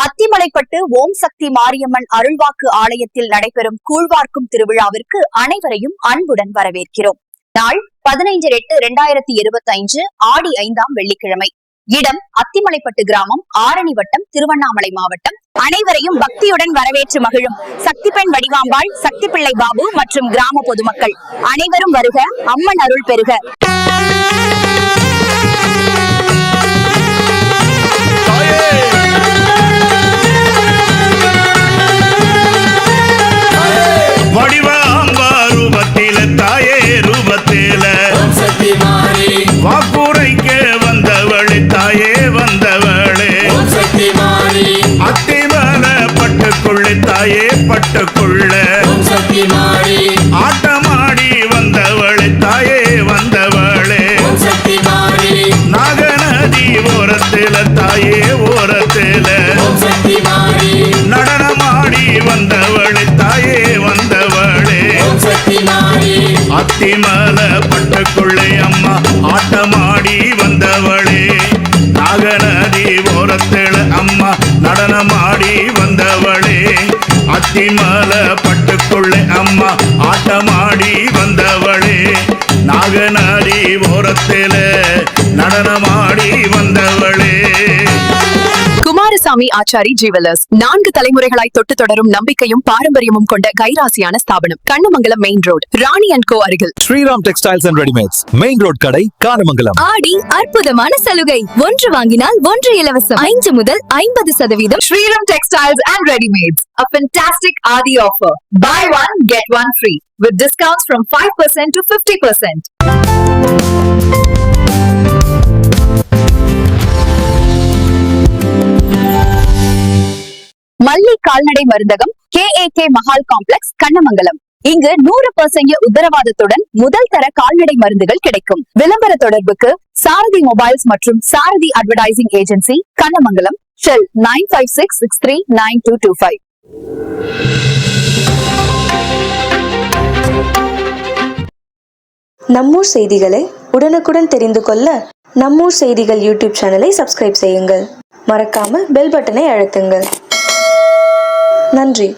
அத்திமலைப்பட்டு ஓம் சக்தி மாரியம்மன் அருள்வாக்கு ஆலயத்தில் நடைபெறும் கூழ்வார்க்கும் திருவிழாவிற்கு அனைவரையும் அன்புடன் வரவேற்கிறோம். நாள் பதினைஞ்சு எட்டு இரண்டாயிரத்தி இருபத்தி ஐந்து ஆடி ஐந்தாம் வெள்ளிக்கிழமை. இடம் அத்திமலைப்பட்டு கிராமம் ஆரணி வட்டம் திருவண்ணாமலை மாவட்டம். அனைவரையும் பக்தியுடன் வரவேற்று மகிழும் சக்தி பெண் வடிவாம்பாள் சக்தி பிள்ளை பாபு மற்றும் கிராம பொதுமக்கள். அனைவரும் வருக அம்மன் அருள் பெறுக. பட்டுக்குள்ள ஆட்டமாடி வந்தவளே தாயே வந்தவளே. நாகநதி ஓரத்தில தாயே ஓரத்தில. நடனமாடி வந்தவளே தாயே வந்தவளே. அத்திமல பட்டுக்குள்ளே அம்மா ஆட்டமாடி வந்தவளே. நாகநதி ஓரத்தில அம்மா நடனமாடி வந்தவளே. அத்திமல பட்டுக்குள்ளே அம்மா. ஆட்டமாடி வந்தவளே. நாகநாடி ஓரத்தில நடனமா குமாரசாமி ஆச்சாரி ஜுவல்லர்ஸ். நான்கு தலைமுறைகளாய் தொட்டு தொடரும் நம்பிக்கையும் பாரம்பரியமும் கொண்ட கைராசியான ஸ்தாபனம். Kannamangalam main road Rani and co அருகில். Sriram textiles and readymades main road கடை காரமங்கலம். ஆடி அற்புதமான சலுகை. ஒன்று வாங்கினால் ஒன்று இலவசம். ஐந்து முதல் ஐம்பது சதவீதம் Shriram Textiles and Readymades, a fantastic Adi offer. Buy one, get one free, with discounts from 5% to 50%. கால்நடை மருந்தகம் K A K Mahal complex Kannamangalam. இங்கு நூறு பர்சன்ட் உத்தரவாதத்துடன் முதல் தர கால்நடை மருந்துகள் கிடைக்கும். விளம்பர தொடர்புக்கு சாரதி மொபைல்ஸ் மற்றும் Sarathi advertising agency Kannamangalam cell nine five six six three nine two two five நம்மூர் செய்திகளை உடனுக்குடன் தெரிந்து கொள்ள நம்மூர் செய்திகள் யூடியூப் சேனலை சப்ஸ்கிரைப் செய்யுங்கள். மறக்காம பெல் பட்டனை அழுத்துங்கள். நன்றி.